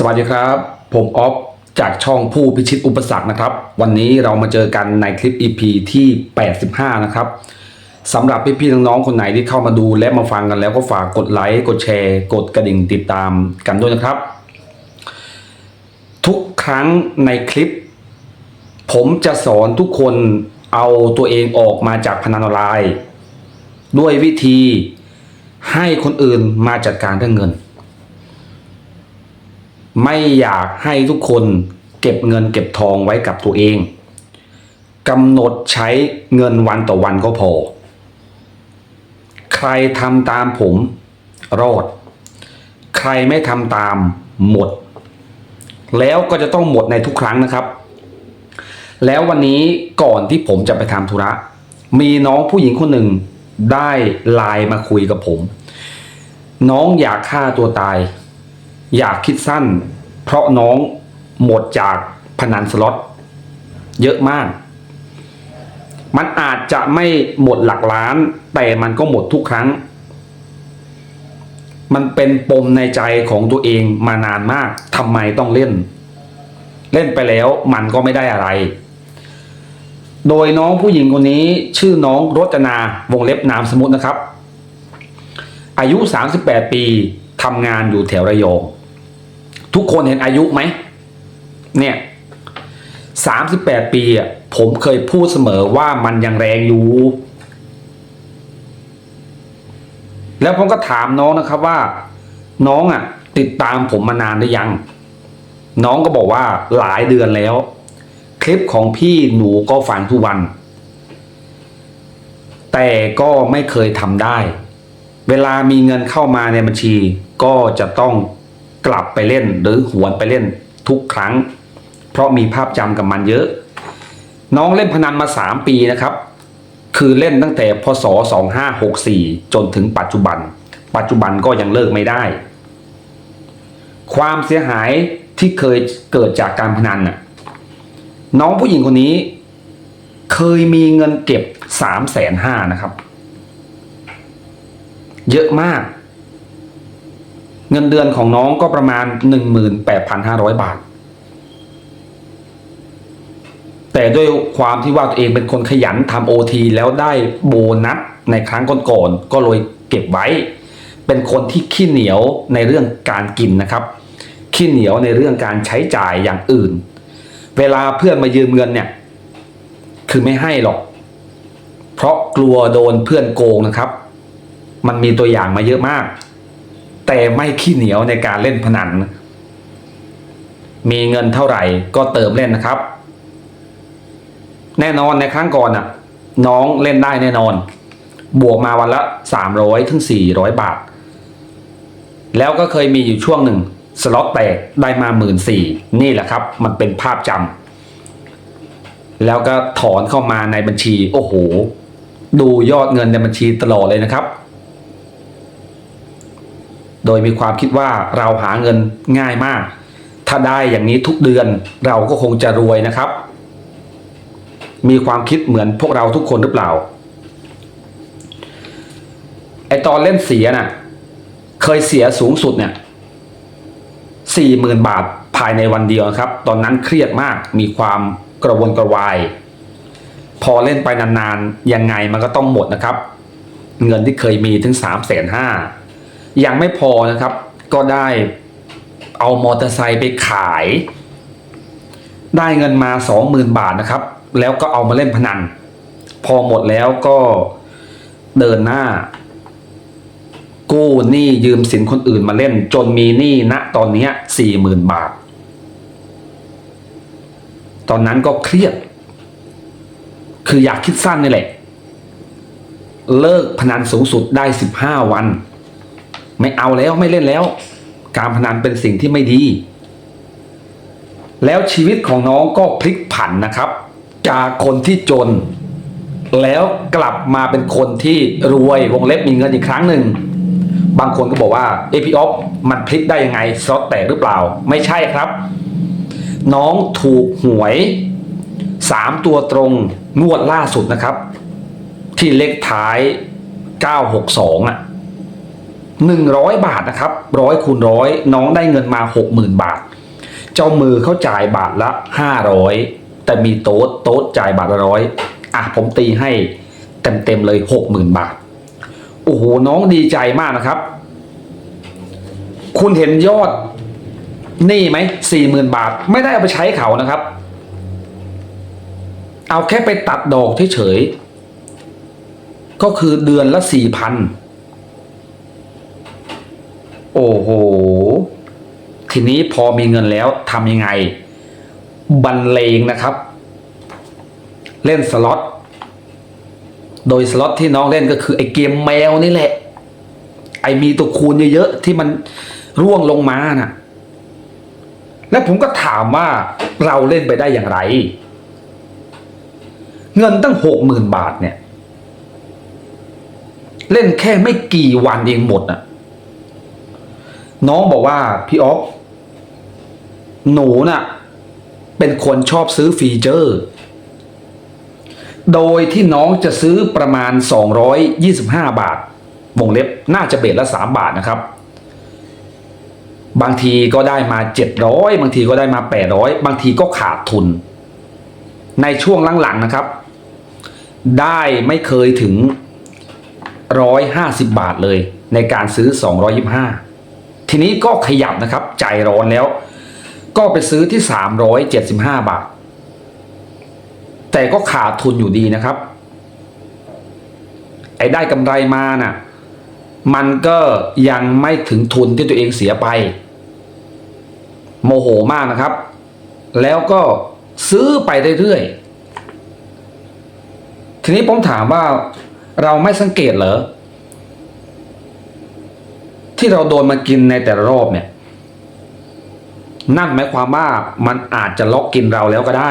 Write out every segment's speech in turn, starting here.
สวัสดีครับ ผมออฟจากช่องผู้พิชิตอุปสรรคนะครับ วันนี้เรามาเจอกันในคลิป EP ที่ 85 นะครับสำหรับพี่ๆน้องๆคนไหนที่เข้ามาดูและมาฟังกันแล้วก็ฝากกดไลค์กดแชร์ กดกระดิ่งติดตามกันด้วยนะครับ ทุกครั้งในคลิป ผมจะสอนทุกคนเอาตัวเองออกมาจากพนันออนไลน์ ด้วยวิธีให้คนอื่นมาจัดการเรื่องเงิน ไม่อยากให้ทุกคนเก็บเงินเก็บทองไว้กับตัวเองกำหนดใช้เงินวันต่อวันก็พอ ใครทำตามผม รอด ใครไม่ทำตามหมด แล้วก็จะต้องหมดในทุกครั้งนะครับ แล้ววันนี้ก่อนที่ผมจะไปทำธุระ มีน้องผู้หญิงคนหนึ่งได้ไลน์มาคุยกับผม น้องอยากฆ่าตัวตาย อยากคิดสั้น เพราะน้องหมดจากพนันสล็อตเยอะมาก มันอาจจะไม่หมดหลักล้าน แต่มันก็หมดทุกครั้ง มันเป็นปมในใจของตัวเองมานานมากทำไมต้องเล่น เล่นไปแล้วมันก็ไม่ได้อะไร โดยน้องผู้หญิงคนนี้ชื่อน้องรจนาวงเล็บนามสมมุตินะครับ อายุ 38 ปีทำงานอยู่แถวระยอง ทุกคนเห็นอายุไหม เนี่ย38ปีอะผมเคยพูดเสมอว่ามันยังแรงอยู่ แล้วผมก็ถามน้องนะครับว่า น้องอะ ติดตามผมมานานหรือยัง น้องก็บอกว่าหลายเดือนแล้ว คลิปของพี่หนูก็ฟังทุกวัน แต่ก็ไม่เคยทำได้ เวลามีเงินเข้ามาในบัญชีก็จะต้อง กลับไปเล่นหรือหวนไปเล่นทุกครั้ง เพราะมีภาพจำกับมันเยอะ น้องเล่นพนันมา 3 ปีนะครับ คือเล่นตั้งแต่พศ 2564 จนถึงปัจจุบัน ปัจจุบันก็ยังเลิกไม่ได้ ความเสียหายที่เคยเกิดจากการพนันน่ะน้องผู้หญิงคนนี้ เคยมีเงินเก็บสามแสนห้านะครับ เยอะมาก เงินเดือนของน้องก็ประมาณหนึ่งหมื่นแปดพันห้าร้อยบาท แต่ด้วยความที่ว่าตัวเองเป็นคนขยันทำโอทีแล้วได้โบนัสในครั้งก่อนๆก็เลยเก็บไว้ เป็นคนที่ขี้เหนียวในเรื่องการกินนะครับ ขี้เหนียวในเรื่องการใช้จ่ายอย่างอื่น เวลาเพื่อนมายืมเงินเนี่ย คือไม่ให้หรอก เพราะกลัวโดนเพื่อนโกงนะครับ มันมีตัวอย่างมาเยอะมาก แต่ไม่ขี้เหนียวในการเล่นพนัน มีเงินเท่าไหร่ก็เติมเล่นนะครับ แน่นอนในครั้งก่อนน่ะ น้องเล่นได้แน่นอน บวกมาวันละสามร้อยถึงสี่ร้อยบาท แล้วก็เคยมีอยู่ช่วงหนึ่ง สล็อตแตกได้มาหมื่นสี่นี่แหละครับ มันเป็นภาพจำแล้วก็ถอนเข้ามาในบัญชี โอ้โห ดูยอดเงินในบัญชีตลอดเลยนะครับ โดยมีความคิดว่าเราหาเงินง่ายมาก ถ้าได้อย่างนี้ทุกเดือนเราก็คงจะรวยนะครับ มีความคิดเหมือนพวกเราทุกคนหรือเปล่า ไอตอนเล่นเสียน่ะ เคยเสียสูงสุดเนี่ยสี่หมื่นบาทภายในวันเดียวครับ ตอนนั้นเครียดมาก มีความกระวนกระวาย พอเล่นไปนานๆ ยังไงมันก็ต้องหมดนะครับ เงินที่เคยมีถึงสามแสนห้า ยังไม่พอนะครับ ก็ได้เอามอเตอร์ไซค์ไปขาย ได้เงินมาสองหมื่นบาทนะครับ แล้วก็เอามาเล่นพนัน พอหมดแล้วก็เดินหน้า กู้หนี้ยืมสินคนอื่นมาเล่น จนมีหนี้ณตอนนี้สี่หมื่นบาท ตอนนั้นก็เครียด คืออยากคิดสั้นนี่แหละ เลิกพนันสูงสุดได้สิบห้าวัน ไม่เอาแล้วไม่เล่นแล้ว การพนันเป็นสิ่งที่ไม่ดี แล้วชีวิตของน้องก็พลิกผันนะครับ จากคนที่จน แล้วกลับมาเป็นคนที่รวยวงเล็บมีเงินอีกครั้งหนึ่งบางคนก็บอกว่าเอพีออฟมันพลิกได้ยังไงซอตแตกหรือเปล่า ไม่ใช่ครับ น้องถูกหวยสามตัวตรงงวดล่าสุดนะครับ ที่เลขท้าย 962อะ หนึ่งร้อยบาทนะครับร้อยคูณร้อยน้องได้เงินมาหกหมื่นบาท เจ้ามือเขาจ่ายบาทละห้าร้อยแต่มีโต๊ดโต๊ดจ่ายบาทละร้อยอะผมตีให้เต็มเต็มๆเลยหกหมื่นบาท โอ้โหน้องดีใจมากนะครับ คุณเห็นยอดนี่ไหมสี่หมื่นบาท ไม่ได้เอาไปใช้เขานะครับ เอาแค่ไปตัดดอกเฉยๆก็คือเดือนละสี่พัน โอ้โห ทีนี้พอมีเงินแล้วทำยังไงบรรเลงนะครับ เล่นสล็อต โดยสล็อตที่น้องเล่นก็คือไอเกมแมวนี่แหละ ไอมีตัวคูณเยอะๆที่มันร่วงลงมาน่ะ แล้วผมก็ถามว่าเราเล่นไปได้อย่างไร เงินตั้งหกหมื่นบาทเนี่ย เล่นแค่ไม่กี่วันเองหมดน่ะ น้องบอกว่าพี่ออฟหนูน่ะ เป็นคนชอบซื้อฟีเจอร์ โดยที่น้องจะซื้อประมาณ 225 บาทวงเล็บน่าจะเบ็ดละ 3 บาทนะครับ บางทีก็ได้มา 700 บางทีก็ได้มา 800 บางทีก็ขาดทุน ในช่วงหลังๆนะครับ ได้ไม่เคยถึง 150 บาทเลยในการซื้อ 225 ทีนี้ก็ขยับนะครับ ใจร้อนแล้ว ก็ไปซื้อที่ 375 บาท แต่ก็ขาดทุนอยู่ดีนะครับ ไอ้ได้กำไรมาน่ะ มันก็ยังไม่ถึงทุนที่ตัวเองเสียไป โมโหมากนะครับ แล้วก็ซื้อไปเรื่อยๆทีนี้ผมถามว่าเราไม่สังเกตเหรอ ที่เราโดนมากินในแต่ละรอบเนี่ย นั่นหมายความว่ามันอาจจะล็อกกินเราแล้วก็ได้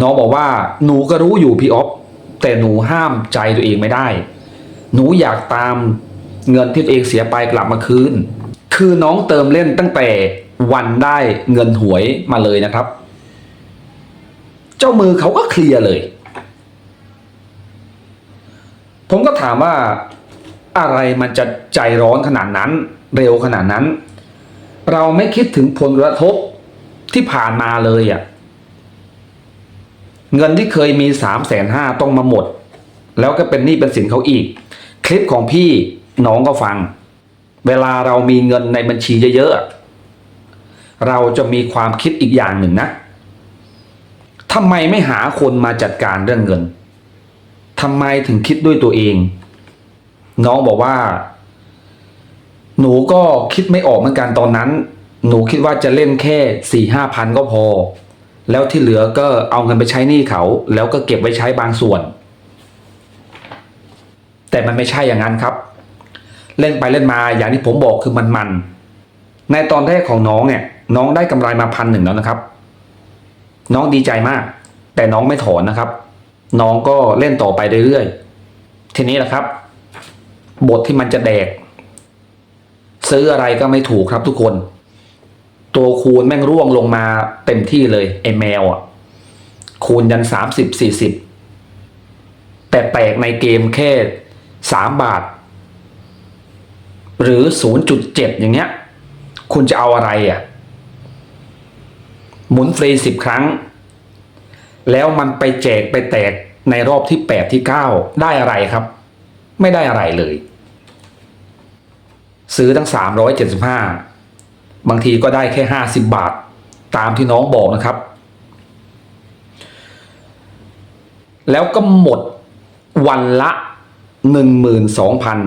น้องบอกว่า หนูก็รู้อยู่พี่ออฟแต่หนูห้ามใจตัวเองไม่ได้ หนูอยากตามเงินที่ตัวเองเสียไปกลับมาคืน คือน้องเติมเล่นตั้งแต่วันได้เงินหวยมาเลยนะครับ เจ้ามือเขาก็เคลียร์เลย ผมก็ถามว่า อะไรมันจะใจร้อนขนาดนั้น เร็วขนาดนั้น เราไม่คิดถึงผลกระทบที่ผ่านมาเลยอะ่ะเงินที่เคยมีสามแสนห้าต้องมาหมด แล้วก็เป็นหนี้เป็นสินเขาอีก คลิปของพี่น้องก็ฟัง เวลาเรามีเงินในบัญชีเยอะๆเราจะมีความคิดอีกอย่างหนึ่งนะทำไมไม่หาคนมาจัดการเรื่องเงินทำไมถึงคิดด้วยตัวเอง น้องบอกว่า หนูก็คิดไม่ออกเหมือนกันตอนนั้น หนูคิดว่าจะเล่นแค่สี่ห้าพันก็พอ แล้วที่เหลือก็เอาเงินไปใช้หนี้เขา แล้วก็เก็บไว้ใช้บางส่วน แต่มันไม่ใช่อย่างนั้นครับ เล่นไปเล่นมาอย่างที่ผมบอกคือมันมัน ในตอนแรกของน้องเนี่ย น้องได้กำไรมาพันหนึ่งแล้วนะครับ น้องดีใจมาก แต่น้องไม่ถอนนะครับ น้องก็เล่นต่อไปเรื่อยๆทีนี้แหละครับ บทที่มันจะแดก ซื้ออะไรก็ไม่ถูกครับทุกคน ตัวคูณแม่งร่วงลงมาเต็มที่เลยไอ้แมวอะ คูณยันสามสิบสี่สิบแต่แตกในเกมแค่สามบาท หรือศูนย์จุดเจ็ดอย่างเงี้ย คุณจะเอาอะไรอะ หมุนฟรีสิบครั้ง แล้วมันไปแจกไปแตกในรอบที่แปดที่เก้าได้อะไรครับ ไม่ได้อะไรเลย ซื้อทั้งสามร้อยเจ็ดสิบห้าบางทีก็ได้แค่ห้าสิบบาท ตามที่น้องบอกนะครับ แล้วก็หมดวันละหนึ่งหมื่นสองพัน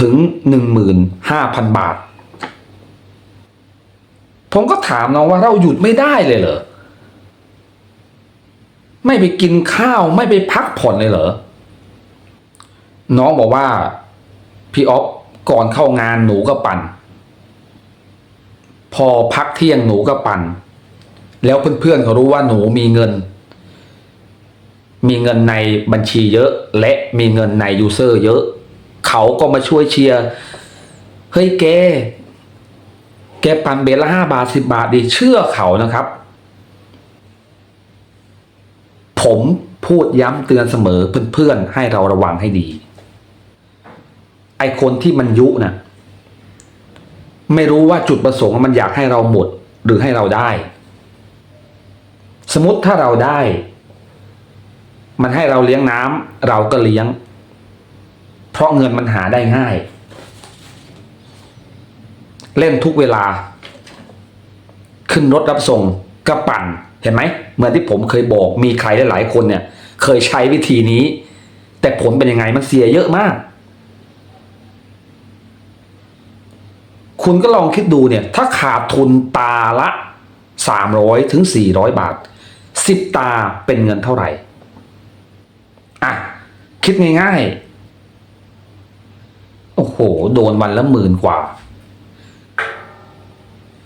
ถึงหนึ่งหมื่นห้าพันบาท ผมก็ถามน้องว่าเราหยุดไม่ได้เลยเหรอ ไม่ไปกินข้าวไม่ไปพักผ่อนเลยเหรอ น้องบอกว่า พี่ออฟ ก่อนเข้างานหนูก็ปั่น พอพักเที่ยงหนูก็ปั่น แล้วเพื่อนๆเขารู้ว่าหนูมีเงิน มีเงินในบัญชีเยอะ และมีเงินในยูเซอร์เยอะ เขาก็มาช่วยเชียร์เฮ้ยแกแกปั่นเบลละห้าบาทสิบาทดิเชื่อเขานะครับ ผมพูดย้ำเตือนเสมอเพื่อนๆให้เราระวังให้ดี ไอคนที่มันยุนะไม่รู้ว่าจุดประสงค์มันอยากให้เราหมดหรือให้เราได้ สมมติถ้าเราได้ มันให้เราเลี้ยงน้ำเราก็เลี้ยง เพราะเงินมันหาได้ง่าย เล่นทุกเวลา ขึ้นรถรับส่งกระปั่นเห็นไหมเหมือนที่ผมเคยบอกมีใครหลายๆคนเนี่ย เคยใช้วิธีนี้ แต่ผลเป็นยังไงมันเสียเยอะมาก คุณก็ลองคิดดูเนี่ย ถ้าขาดทุนตาละสามร้อยถึงสี่ร้อยบาทสิบตาเป็นเงินเท่าไหร่ อะ คิดง่ายๆ โอ้โห โดนวันละหมื่นกว่า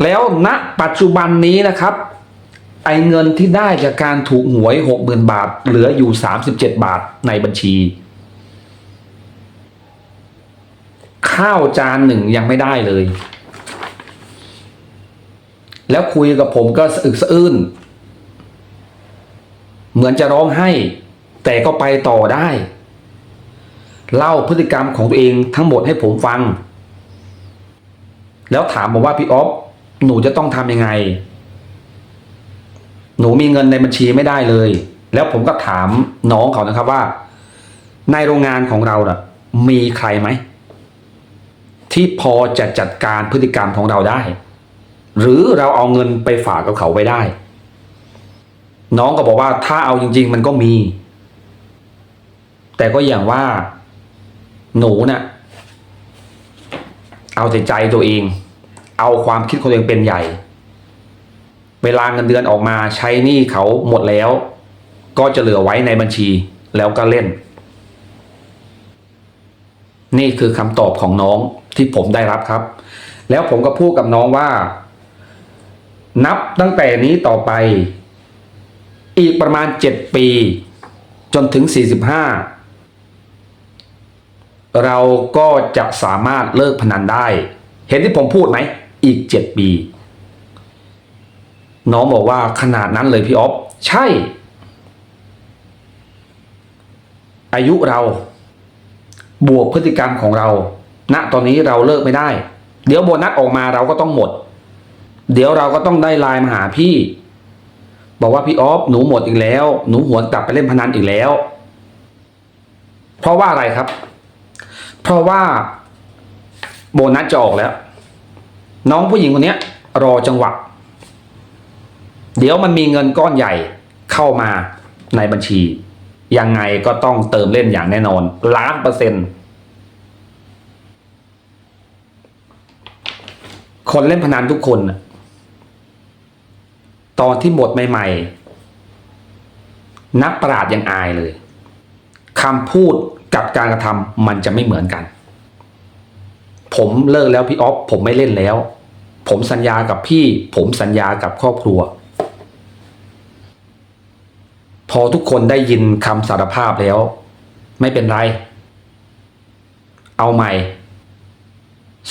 แล้วณปัจจุบันนี้นะครับ ไอเงินที่ได้จากการถูกหวยหกหมื่นบาท เหลืออยู่สามสิบเจ็ดบาทในบัญชี ข้าวจานหนึ่งยังไม่ได้เลย แล้วคุยกับผมก็สะอึกสะอื้น เหมือนจะร้องไห้ แต่ก็ไปต่อได้ เล่าพฤติกรรมของตัวเองทั้งหมดให้ผมฟัง แล้วถามผมว่าพี่ออฟหนูจะต้องทำยังไง หนูมีเงินในบัญชีไม่ได้เลย แล้วผมก็ถามน้องเขานะครับว่า ในโรงงานของเราน่ะ มีใครไหม ที่พอจะจัดการพฤติกรรมของเราได้ หรือเราเอาเงินไปฝากกับเขาไว้ได้ น้องก็บอกว่าถ้าเอาจริง ๆ มันก็มี แต่ก็อย่างว่า หนูน่ะเอาแต่ใจตัวเอง เอาความคิดของตัวเองเป็นใหญ่ เวลาเงินเดือนออกมาใช้หนี้เขาหมดแล้ว ก็จะเหลือไว้ในบัญชีแล้วก็เล่น นี่คือคำตอบของน้องที่ผมได้รับครับ แล้วผมก็พูดกับน้องว่า นับตั้งแต่นี้ต่อไป อีกประมาณเจ็ดปี จนถึงสี่สิบห้าเราก็จะสามารถเลิกพนันได้ เห็นที่ผมพูดไหม อีกเจ็ดปี น้องบอกว่าขนาดนั้นเลยพี่อ๊อฟใช่ อายุเรา บวกพฤติกรรมของเรา ณตอนนี้เราเลิกไม่ได้ เดี๋ยวโบนัสออกมาเราก็ต้องหมด เดี๋ยวเราก็ต้องได้ไลน์มาหาพี่ บอกว่าพี่ออฟหนูหมดอีกแล้ว หนูหวนกลับไปเล่นพนันอีกแล้ว เพราะว่าอะไรครับ เพราะว่าโบนัสจะออกแล้ว น้องผู้หญิงคนนี้รอจังหวะ เดี๋ยวมันมีเงินก้อนใหญ่เข้ามาในบัญชี ยังไงก็ต้องเติมเล่นอย่างแน่นอนล้านเปอร์เซ็นต์คนเล่นพนันทุกคนตอนที่หมดใหม่ๆ นักปราดยังอายเลยคำพูดกับการกระทำมันจะไม่เหมือนกัน ผมเลิกแล้วพี่ออฟผมไม่เล่นแล้ว ผมสัญญากับพี่ ผมสัญญากับครอบครัว พอทุกคนได้ยินคำสารภาพแล้ว ไม่เป็นไร เอาใหม่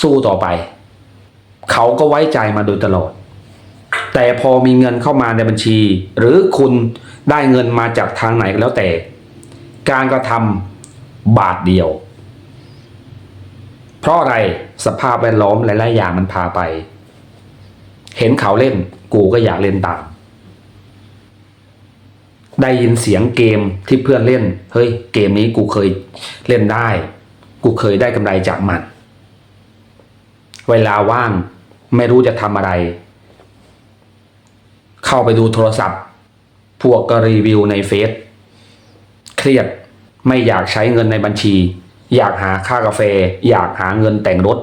สู้ต่อไป เขาก็ไว้ใจมาโดยตลอด แต่พอมีเงินเข้ามาในบัญชี หรือคุณได้เงินมาจากทางไหนก็แล้วแต่ การกระทำบาทเดียว เพราะอะไรสภาพแวดล้อมหลายๆอย่างมันพาไป เห็นเขาเล่นกูก็อยากเล่นตาม ได้ยินเสียงเกมที่เพื่อนเล่น เฮ้ย เกมนี้กูเคยเล่นได้ กูเคยได้กำไรจากมัน เวลาว่างไม่รู้จะทำอะไร เข้าไปดูโทรศัพท์ พวกก็รีวิวในเฟซ เครียดไม่อยากใช้เงินในบัญชี อยากหาค่ากาแฟ อยากหาเงินแต่งรถ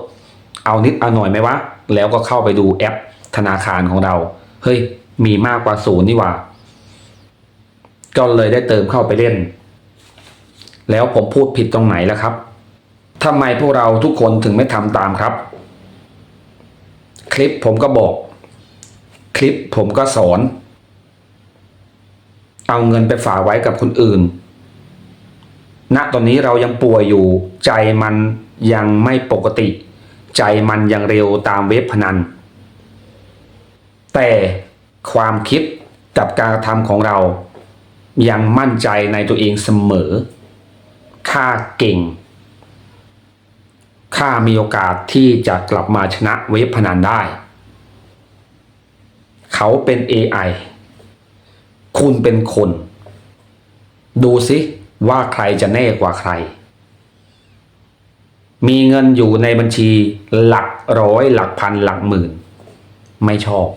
เอานิดเอาหน่อยไหมวะ แล้วก็เข้าไปดูแอปธนาคารของเรา เฮ้ย มีมากกว่าศูนย์นี่ว่า ก็เลยได้เติมเข้าไปเล่น แล้วผมพูดผิดตรงไหนแล้วครับทำไมพวกเราทุกคนถึงไม่ทำตามครับ คลิปผมก็บอก คลิปผมก็สอน เอาเงินไปฝากไว้กับคนอื่น ณตอนนี้เรายังป่วยอยู่ ใจมันยังไม่ปกติ ใจมันยังเร็วตามเว็บพนัน แต่ความคิดกับการกระทำของเรา ยังมั่นใจในตัวเองเสมอค่าเก่ง ข้ามีโอกาสที่จะกลับมาชนะเว็บพนันได้ เขาเป็น AI คุณเป็นคน ดูสิว่าใครจะแน่กว่าใคร มีเงินอยู่ในบัญชีหลักร้อยหลักพันหลักหมื่น ไม่ชอบ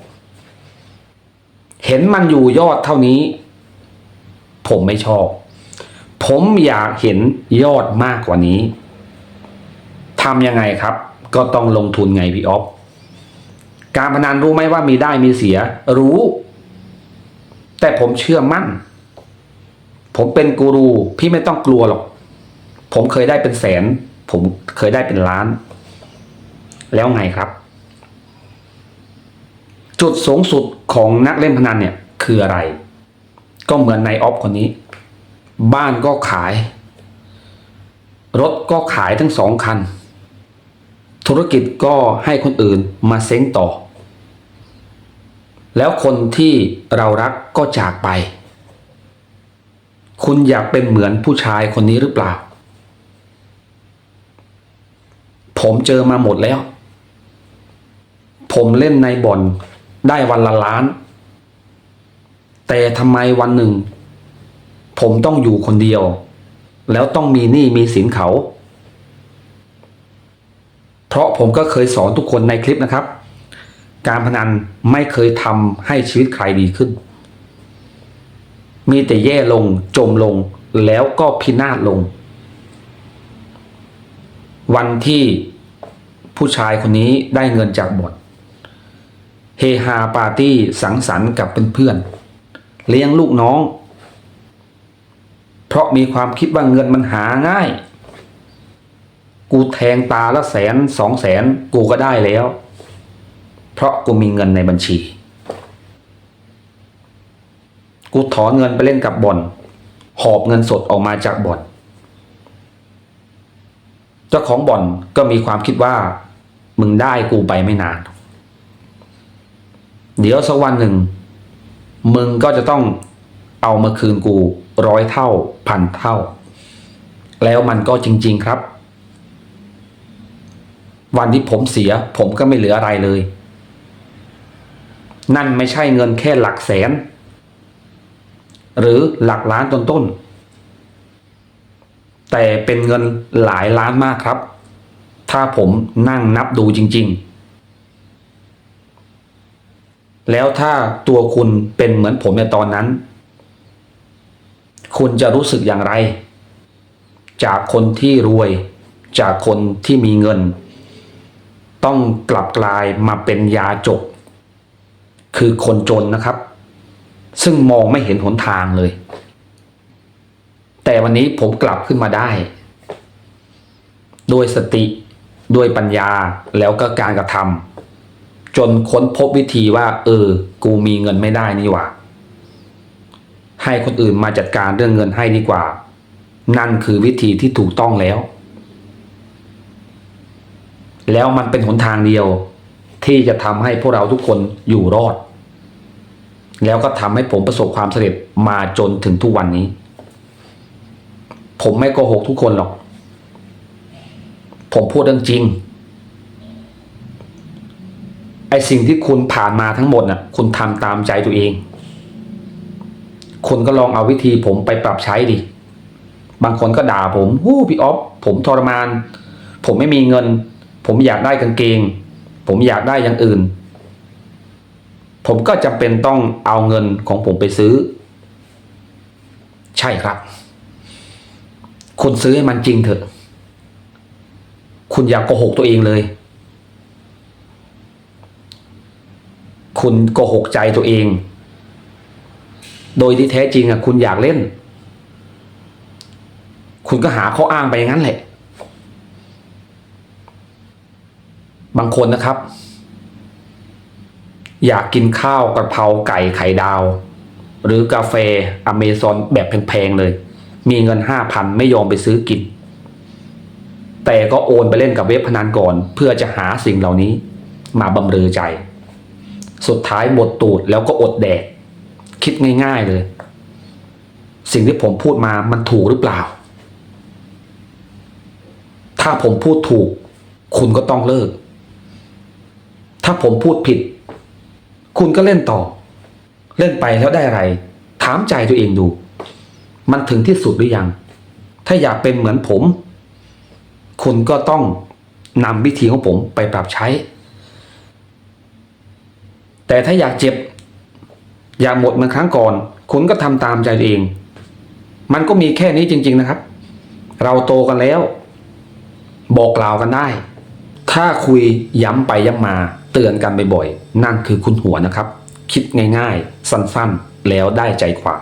เห็นมันอยู่ยอดเท่านี้ ผมไม่ชอบ ผมอยากเห็นยอดมากกว่านี้ทำยังไงครับ ก็ต้องลงทุนไงพี่ออฟการพนันรู้ไหมว่ามีได้มีเสีย รู้ แต่ผมเชื่อมั่น ผมเป็นกูรูพี่ไม่ต้องกลัวหรอก ผมเคยได้เป็นแสน ผมเคยได้เป็นล้าน แล้วไงครับ จุดสูงสุดของนักเล่นพนันเนี่ยคืออะไร ก็เหมือนในออฟคนนี้ บ้านก็ขาย รถก็ขายทั้งสองคัน ธุรกิจก็ให้คนอื่นมาเซ้งต่อ แล้วคนที่เรารักก็จากไป คุณอยากเป็นเหมือนผู้ชายคนนี้หรือเปล่า ผมเจอมาหมดแล้ว ผมเล่นในบ่อนได้วันละล้าน แต่ทำไมวันหนึ่ง ผมต้องอยู่คนเดียว แล้วต้องมีหนี้มีสินเขา เพราะผมก็เคยสอนทุกคนในคลิปนะครับ การพนันไม่เคยทำให้ชีวิตใครดีขึ้น มีแต่แย่ลงจมลงแล้วก็พินาศลง วันที่ผู้ชายคนนี้ได้เงินจากบ่อนเฮฮาปาร์ตี้สังสรรค์กับเพื่อนๆ เลี้ยงลูกน้อง เพราะมีความคิดว่าเงินมันหาง่าย กูแทงตาละแสนสองแสนกูก็ได้แล้ว เพราะกูมีเงินในบัญชี กูถอนเงินไปเล่นกับบ่อนหอบเงินสดออกมาจากบ่อนเจ้าของบ่อนก็มีความคิดว่า มึงได้กูไปไม่นาน เดี๋ยวสักวันหนึ่ง มึงก็จะต้องเอามาคืนกูร้อยเท่าพันเท่า แล้วมันก็จริง ๆครับ วันที่ผมเสีย ผมก็ไม่เหลืออะไรเลย นั่นไม่ใช่เงินแค่หลักแสน หรือหลักล้านต้นๆแต่เป็นเงินหลายล้านมากครับ ถ้าผมนั่งนับดูจริง ๆ แล้วถ้าตัวคุณเป็นเหมือนผมในตอนนั้น คุณจะรู้สึกอย่างไร จากคนที่รวย จากคนที่มีเงิน ต้องกลับกลายมาเป็นยาจก คือคนจนนะครับ ซึ่งมองไม่เห็นหนทางเลย แต่วันนี้ผมกลับขึ้นมาได้ด้วยสติ ด้วยปัญญาแล้วก็การกระทำ จนค้นพบวิธีว่า เออ กูมีเงินไม่ได้นี่หว่า ให้คนอื่นมาจัดการเรื่องเงินให้ดีกว่า นั่นคือวิธีที่ถูกต้องแล้ว แล้วมันเป็นหนทางเดียว ที่จะทำให้พวกเราทุกคนอยู่รอด แล้วก็ทำให้ผมประสบความสำเร็จมาจนถึงทุกวันนี้ ผมไม่โกหกทุกคนหรอก ผมพูดเรื่องจริง ไอสิ่งที่คุณผ่านมาทั้งหมดน่ะ คุณทำตามใจตัวเอง คุณก็ลองเอาวิธีผมไปปรับใช้ดิ บางคนก็ด่าผมฮู้พี่ออฟผมทรมาน ผมไม่มีเงิน ผมอยากได้กางเกง ผมอยากได้อย่างอื่น ผมก็จำเป็นต้องเอาเงินของผมไปซื้อ ใช่ครับ คุณซื้อให้มันจริงเถอะ คุณอย่ากโกหกตัวเองเลย คุณโกหกใจตัวเอง โดยที่แท้จริงอะ คุณอยากเล่น คุณก็หาข้ออ้างไปอย่างนั้นแหละ บางคนนะครับ อยากกินข้าวกระเพราไก่ไข่ดาว หรือกาแฟอเมซอนแบบแพงๆเลย มีเงินห้าพันไม่ยอมไปซื้อกิน แต่ก็โอนไปเล่นกับเว็บพนันก่อน เพื่อจะหาสิ่งเหล่านี้มาบำเรอใจ สุดท้ายหมดตูดแล้วก็อดแดก คิดง่าย ๆเลย สิ่งที่ผมพูดมามันถูกหรือเปล่า ถ้าผมพูดถูก คุณก็ต้องเลิก ถ้าผมพูดผิด คุณก็เล่นต่อ เล่นไปแล้วได้อะไร ถามใจตัวเองดู มันถึงที่สุดหรือยัง ถ้าอยากเป็นเหมือนผม คุณก็ต้องนำวิธีของผมไปปรับใช้ แต่ถ้าอยากเจ็บ อยากหมดเหมือนครั้งก่อน คุณก็ทำตามใจตัวเอง มันก็มีแค่นี้จริง ๆนะครับ เราโตกันแล้ว บอกกล่าวกันได้ ถ้าคุยย้ำไปย้ำมา เตือนกันบ่อยๆนั่นคือคุณหัวนะครับ คิดง่ายๆ สั้นๆ แล้วได้ใจความ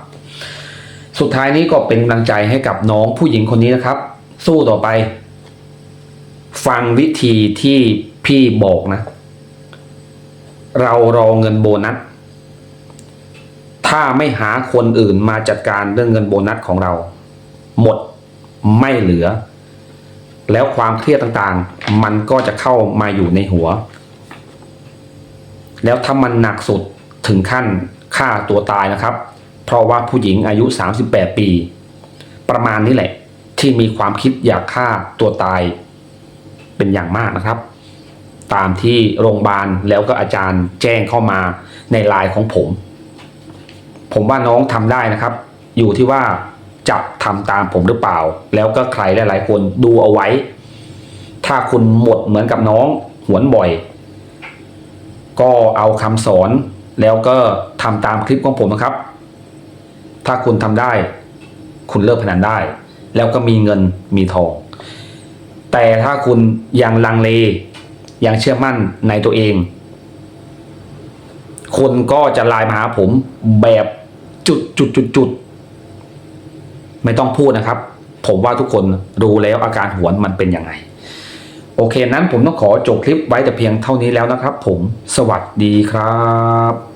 สุดท้ายนี้ก็เป็นกำลังใจให้กับน้องผู้หญิงคนนี้นะครับ สู้ต่อไป ฟังวิธีที่พี่บอกนะ เรารอเงินโบนัส ถ้าไม่หาคนอื่นมาจัดการเรื่องเงินโบนัสของเรา หมดไม่เหลือ แล้วความเครียดต่างๆ มันก็จะเข้ามาอยู่ในหัว แล้วถ้ามันหนักสุดถึงขั้นฆ่าตัวตายนะครับ เพราะว่าผู้หญิงอายุ 38 ปี ประมาณนี้แหละ ที่มีความคิดอยากฆ่าตัวตายเป็นอย่างมากนะครับ ตามที่โรงพยาบาลแล้วก็อาจารย์แจ้งเข้ามาในไลน์ของผม ผมว่าน้องทำได้นะครับ อยู่ที่ว่าจะทำตามผมหรือเปล่า แล้วก็ใครหลาย ๆ คนดูเอาไว้ ถ้าคุณหมดเหมือนกับน้องหวนบ่อย ก็เอาคำสอนแล้วก็ทำตามคลิปของผมนะครับ ถ้าคุณทำได้ คุณเลิกพนันได้ แล้วก็มีเงินมีทอง แต่ถ้าคุณยังลังเล ยังเชื่อมั่นในตัวเอง คนก็จะไลน์มาหาผมแบบจุดจุดจุดจุดไม่ต้องพูดนะครับ ผมว่าทุกคนรู้แล้วอาการหวนมันเป็นยังไง โอเคนั้นผมต้องขอจบคลิปไว้แต่เพียงเท่านี้แล้วนะครับ ผมสวัสดีครับ